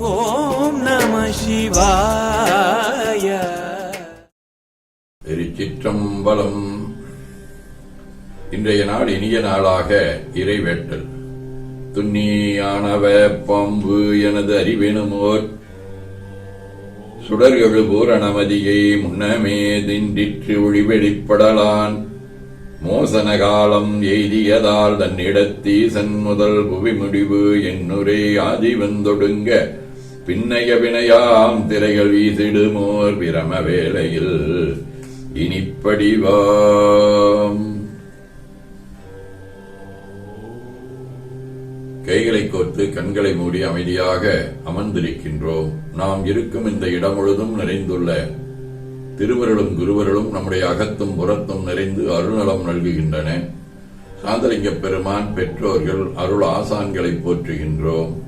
ஓம் நம சிவாய. திருச்சிற்றம்பலம். இன்றைய நாள் இனிய நாளாக இறைவேட்டல். துண்ணியானவ பாம்பு எனது அறிவெனுமோர். சுடர்களு அனமதியை முன்னமே தின்றிற்று ஒளிவெளிப்படலான். மோசன காலம் எய்தியதால் தன்னிடத்தீசன் முதல் புவி முடிவு என்னுரை ஆதி வந்தொடுங்க பின்னைய வினையாம் திரைகள் வீசிடுமோர் பிரம வேளையில். இனிப்படிவாம் கைகளை கோர்த்து கண்களை மூடி அமைதியாக அமர்ந்திருக்கின்றோம். நாம் இருக்கும் இந்த இடம் முழுதும் நிறைந்துள்ள திருவருளும் குருவருளும் நம்முடைய அகத்தும் புறத்தும் நிறைந்து அருணலம் நல்குகின்றன. சாந்தலிங்க பெருமான் பெற்றோர்கள் அருள் ஆசான்களை போற்றுகின்றோம்.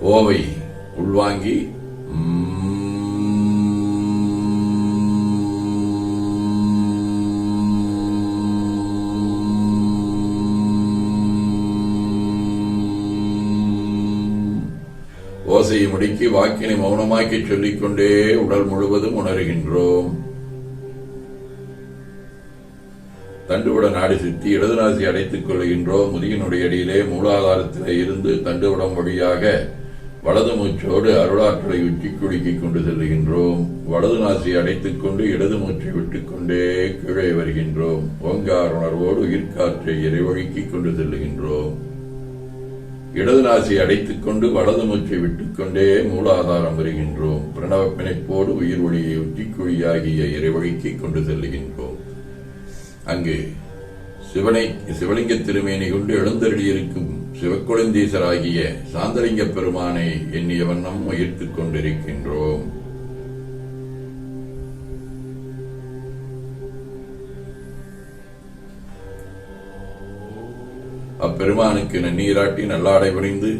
ஓவை உள்வாங்கி ஓசையை முடுக்கி வாக்கினை மௌனமாக்கி சொல்லிக்கொண்டே உடல் முழுவதும் உணர்கின்றோம். தண்டுவிட நாடி சுற்றி இடது நாசி அடைத்துக் கொள்கின்றோம் முதுகினுடைய அடியிலே மூலாதாரத்திலே இருந்து தண்டுவிடம் வழியாக வலது மூச்சோடு அருளாற்றலை உச்சி குலுக்கிக் கொண்டு செல்லுகின்றோம் வலது நாசி அடைத்துக் கொண்டு இடது மூச்சை விட்டுக்கொண்டே கீழே வருகின்றோம். ஓங்கார் உணர்வோடு உயிர்காற்றை இறைவழுக்கிக் கொண்டு செல்லுகின்றோம். இடது நாசி அடைத்துக் கொண்டு வலது மூச்சை விட்டுக்கொண்டே மூலாதாரம் வருகின்றோம். பிரணவ பிணைப்போடு உயிர் ஒளியை உச்சிக்குழியாகிய இறைவழுக்கிக் கொண்டு செல்லுகின்றோம். அங்கு சிவனை சிவலிங்க திருமேனி கொண்டு எழுந்தருளியிருக்கும் சிவக்கொழுந்தீசராகிய சாந்தலிங்க பெருமானை எண்ணிய வண்ணம் உயிர்த்துக் கொண்டிருக்கின்றோம். அப்பெருமானுக்கு நன்னீராட்டி நல்லாடை புரிந்து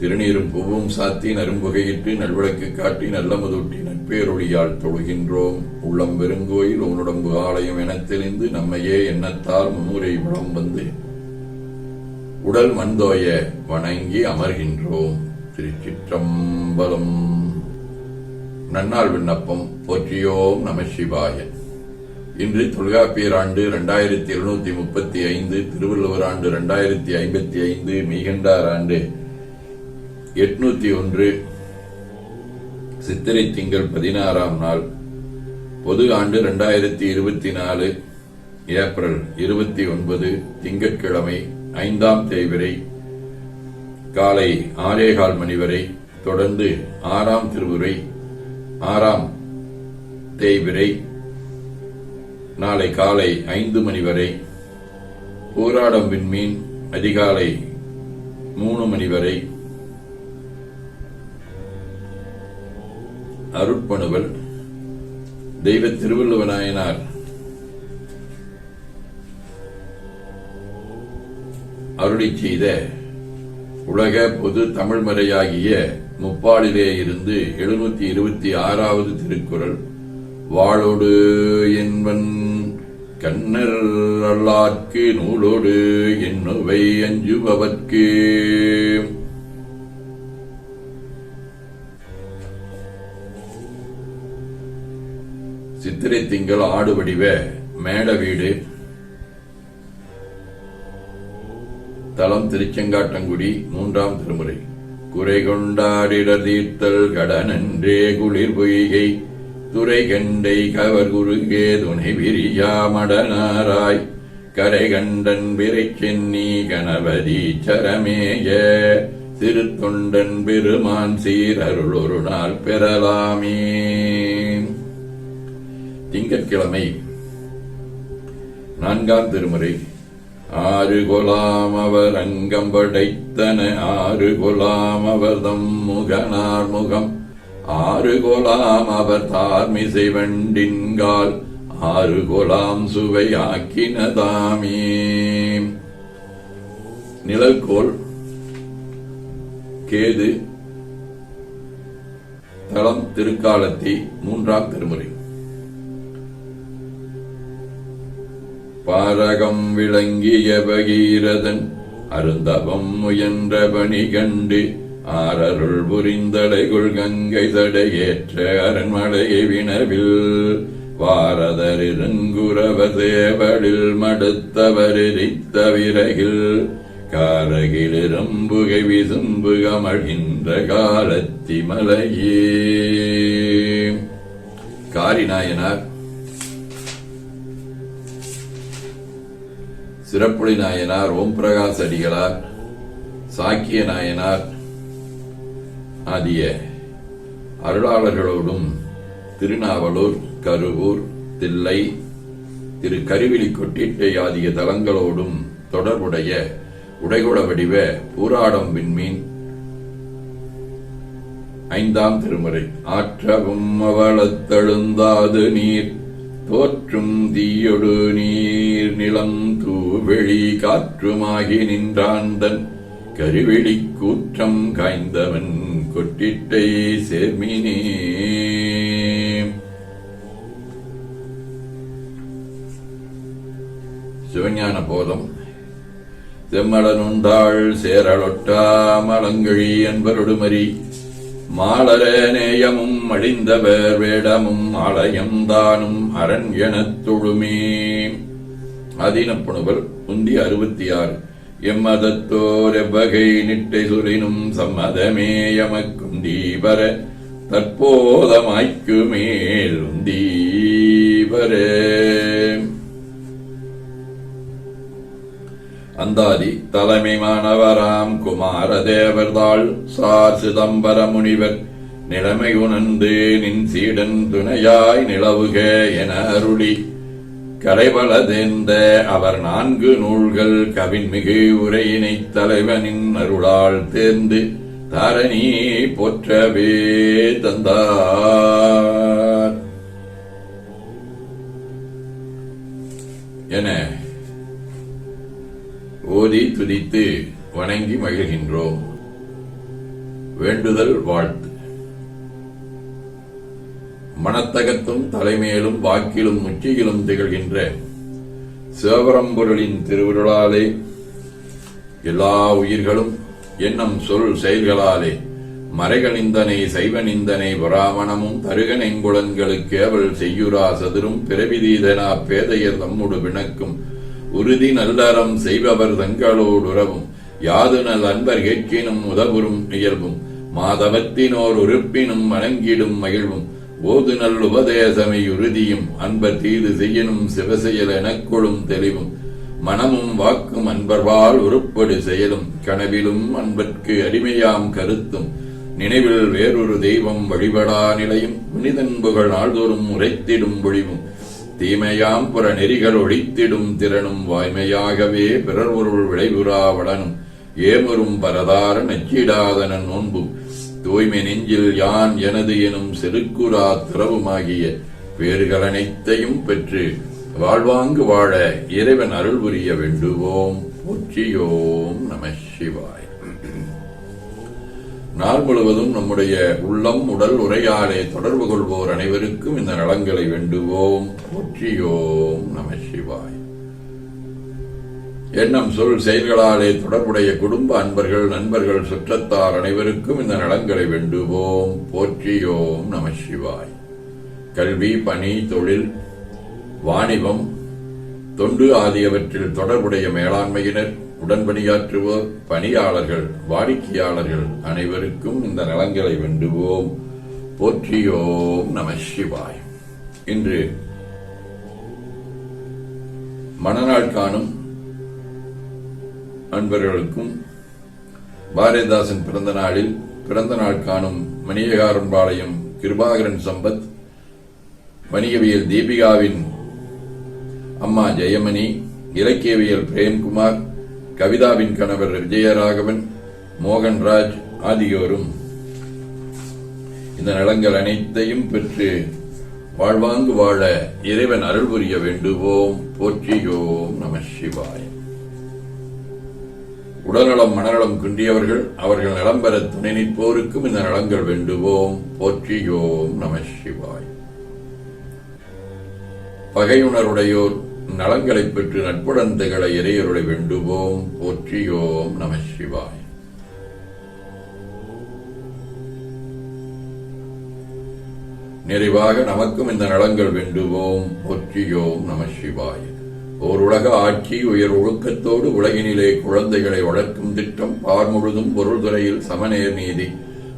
திருநீரும் பூவும் சாத்தி நரும்புகையிட்டு நல்விளக்கு காட்டி நல்ல முதூட்டி நட்பேரொழியால் தொழுகின்றோம். உள்ளம் பெருங்கோயில் உன்னுடம்பு ஆலயம் என தெளிந்து நம்மையே எண்ணத்தால் மும்முறை வளம் வந்து உடல் மண்தோய வணங்கி அமர்கின்றோம். திருச்சிற்றம்பலம். நன்னாள் விண்ணப்பம் போற்றியோம் நம சிவாய. இன்று தொல்காப்பியர் ஆண்டு இரண்டாயிரத்தி எழுநூத்தி முப்பத்தி ஐந்து திருவள்ளுவர் ஆண்டு இரண்டாயிரத்தி ஐம்பத்தி ஐந்து மீகண்டார் ஆண்டு எட்நூத்தி ஒன்று சித்திரை திங்கள் பதினாறாம் நாள் பொது ஆண்டு இரண்டாயிரத்தி இருபத்தி நாலு ஏப்ரல் இருபத்தி ஒன்பது திங்கட்கிழமை ஐந்தாம் தேய்விரை காலை ஆறேகால் மணி வரை தொடர்ந்து ஆறாம் திருவுரை ஆறாம் தேய்விரை நாளை காலை ஐந்து மணி வரை போராடம் விண்மீன் அதிகாலை மூணு மணி வரை அருட்பணுவல் தெய்வ திருவள்ளுவநாயனார் அருளி செய்த உலக பொது தமிழ்மறையாகிய முப்பாலிலே இருந்து எழுநூத்தி இருபத்தி ஆறாவது திருக்குறள் வாளோடு என்பன் கண்ணர் அல்லார்க்கு நூலோடு என்னுவை அஞ்சுபவர்க்கு. சித்திரை திங்கள் ஆடு வடிவ மேட வீடு தலம் திருச்செங்காட்டங்குடி மூன்றாம் திருமுறை. குறை கொண்டாடிட தீர்த்தல் கடனன்றே குளிர் பொய்கை. துறை கண்டை கவர் குறுகே துணை விரியாமடனாராய் கரை கண்டன் விரை சென்னி கணபதி சரமேய. சிறு தொண்டன் பெருமான் சீரருள் ஒரு நாள் பெறலாமே. திங்கட்கிழமை நான்காம் திருமுறை. ஆறு கொலாம் அவர் அங்கம் படைத்தன ஆறு கொலாம் அவர் தம் முகனார் முகம் ஆறு கொலாம் அவர் தார்மிசை வண்டின்கால் ஆறு கொலாம் சுவை ஆக்கினதாமே நிழற்கோள் கேது தளம் திருக்காலத்தி மூன்றாம் திருமுறை. பாரகம் விளங்கிய பகீரதன் அருந்தவம் முயன்ற பணி கண்டு ஆரருள் புரிந்தடைகுள் கங்கை தடையேற்ற அரண்மலையை வினவில் வாரதரிருங்குரவ சேவலில் மடுத்தவரித்த விறகில் காரகிலிரும்புகை விசும்பு கமழ்கின்ற காலத்தி மலையே காரிநாயனார் சிறப்புளி நாயனார் ஓம் பிரகாஷ் அடிகளார் சாக்கிய நாயனார் ஆகிய அருளாளர்களோடும் திருநாவலூர் கருவூர் தில்லை திரு கருவிழி கொட்டிட்டை ஆகிய தலங்களோடும் தொடர்புடைய உடைகுட வடிவ பூராடம் விண்மீன் ஐந்தாம் திருமுறை. ஆற்றவும் அவளத்தெழுந்தாது நீர் தோற்றும் தீயொடு நீர் நிலம் தூவெளி காற்றுமாகி நின்றாந்தன். கருவெளி கூற்றம் காய்ந்தவன் கொட்டிட்டை செமினே சிவஞான போதம். செம்மலனுந்தாள் சேரலொட்டா மலங்கழி என்பருடுமரி மாளர நேயமும் அழிந்தவர் வேடமும் ஆலயம் தானும் அரண் எனத் தொழுமே. ஆதீனப்புணுவர் முந்தி அறுபத்தி ஆறு எம்மதத்தோர் எவ்வகை நிட்டை சுரினும் சம்மதமே எமக்குந்தீவர தற்போதமாய்க்கு மேலும் தீபரே அந்தாதி தலைமை மாணவராம் குமாரதேவர்தாள் சார் சிதம்பர முனிவர் நிலைமை உணர்ந்து நின் சீடன் துணையாய் நிலவுக என அருளி கரைபலதேர்ந்த அவர் நான்கு நூல்கள் கவின்மிகு உரையினை தலைவனின் அருளால் தேர்ந்து தாரணி போற்றவே தந்தார். என ஓதி துதித்து வணங்கி மகிழ்கின்றோம். வேண்டுதல் வாழ்த்து. மனத்தகத்தும் தலைமையிலும் வாக்கிலும் முச்சியிலும் திகழ்கின்ற சிவபரம்பொருளின் திருவிருளாலே எல்லா உயிர்களும் எண்ணம் சொல் செயல்களாலே சைவ நிந்தனை பிராமணமும் தருகனைங்குளன்களுக்கு அவள் செய்யுரா சதுரும் பிறவிதீதனா பேதையர் தம்முடு விணக்கும் உறுதி நல்லறம் செய்பவர் தங்களோடுறவும் யாது நல் அன்பர் கேட்கினும் உதவுறும் இயல்பும் மாதவத்தினோர் உறுப்பினும் வணங்கிடும் மகிழ்வும் ஓது நல் உபதேசமை உறுதியும் அன்பர் தீது செய்யனும் சிவசெயல் எனக்கொழும் தெளிவும் மனமும் வாக்கும் அன்பர்வால் உருப்படு செயலும் கனவிலும் அன்பர்க்கு அடிமையாம் கருத்தும் நினைவில் வேறொரு தெய்வம் வழிபடா நிலையும் புனிதன்புகள் நாள்தோறும் உரைத்திடும் பொழிவும் தீமையாம் புற நெறிகள் ஒழித்திடும் திறனும் வாய்மையாகவே பிறர் பொருள் விளைவுறா வளனும். ஏமரும் பரதார நச்சிடாதன நோன்பும் தூய்மை நெஞ்சில் யான் எனது எனும் செருக்குரா திரவுமாகிய பேறுகள் அனைத்தையும் பெற்று வாழ்வாங்கு வாழ இறைவன் அருள் புரிய வேண்டுவோம். போற்றியோம் நம சிவாய். நாள் முழுவதும் நம்முடைய உள்ளம் உடல் உரையாடே தொடர்பு கொள்வோர் அனைவருக்கும் இந்த நலங்களை வேண்டுவோம். போற்றியோம் நம சிவாய். எண்ணம் சொல் செயல்களாலே தொடர்புடைய குடும்ப அன்பர்கள் நண்பர்கள் சுற்றத்தார் அனைவருக்கும் இந்த நலங்களை வேண்டுவோம். போற்றியோம் நம சிவாய். கல்வி பணி தொழில் வாணிபம் தொண்டு ஆகியவற்றில் தொடர்புடைய மேலாண்மையினர் உடன்பணியாற்றுவோர் பணியாளர்கள் வாடிக்கையாளர்கள் அனைவருக்கும் இந்த நலன்களை வேண்டுவோம். போற்றியோம் நம சிவாய். இன்று மணநாள் காணும் அன்பர்களுக்கும் பாரதிதாசன் பிறந்த நாளில் பிறந்த நாள் காணும் மணியகாரம்பாளையம் கிருபாகரன் சம்பத் வணிகவியல் தீபிகாவின் அம்மா ஜெயமணி இலக்கியவியல் பிரேம்குமார் கவிதாவின் கணவர் விஜயராகவன் மோகன்ராஜ் ஆகியோரும் இந்த நலங்கள் அனைத்தையும் பெற்று வாழ்வாங்கு வாழ இறைவன் அருள் புரிய வேண்டுவோம். போற்றியோம் நம சிவாய. உடல்நலம் மனநலம் குன்றியவர்கள் அவர்கள் நலம் பெற துணை நிற்போருக்கும் இந்த நலங்கள் வேண்டுவோம். போற்றியோம் நம சிவாய். பகையுணருடையோர் நலங்களை பெற்று நட்புடன் திகழ இறையருளை வேண்டுவோம். போற்றியோம் நம சிவாய். நிறைவாக நமக்கும் இந்த நலங்கள் வேண்டுவோம். போற்றியோம் நம சிவாய். ஓர் உலக ஆட்சி உயர் ஒழுக்கத்தோடு உலகினிலே குழந்தைகளை வளர்க்கும் திட்டம் பார் முழுதும் பொருள் துறையில் சமநேர் நீதி.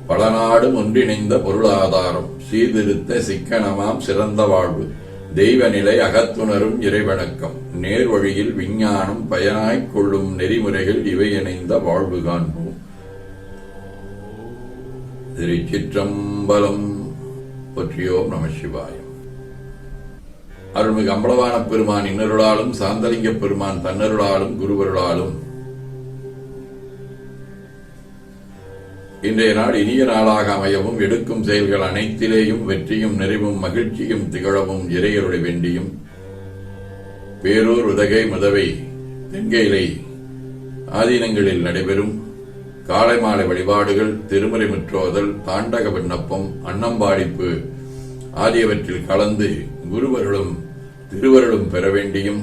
பல நாடும் ஒன்றிணைந்த பொருளாதாரம். சீர்திருத்த சிக்கனமாம் சிறந்த வாழ்வு. தெய்வ நிலை அகத்துணரும் இறைவணக்கம். நேர் வழியில் விஞ்ஞானம் பயனாய்க் கொள்ளும் நெறிமுறைகள் இவை இணைந்த வாழ்வு காண்போம். திருச்சிற்றம்பலம். பற்றியோ நம சிவாயம் அருள்மிகு அம்பலவான பெருமான் இன்னருளாலும் சாந்தலிங்க பெருமான் தன்னருளாலும் குருவருளாலும் இன்றைய நாள் இனிய நாளாக அமையவும் எடுக்கும் செயல்கள் அனைத்திலேயும் வெற்றியும் நிறைவும் மகிழ்ச்சியும் திகழவும் இறையருளை வேண்டியும். பேரூர் உதகை முதவை தென்கையிலை ஆதீனங்களில் நடைபெறும். காலை மாலை வழிபாடுகள் திருமலை முற்றோதல் தாண்டக விண்ணப்பம் அன்னம்பாடிப்பு ஆகியவற்றில் கலந்து குருவருளும் திருவருளும் பெற வேண்டியும்.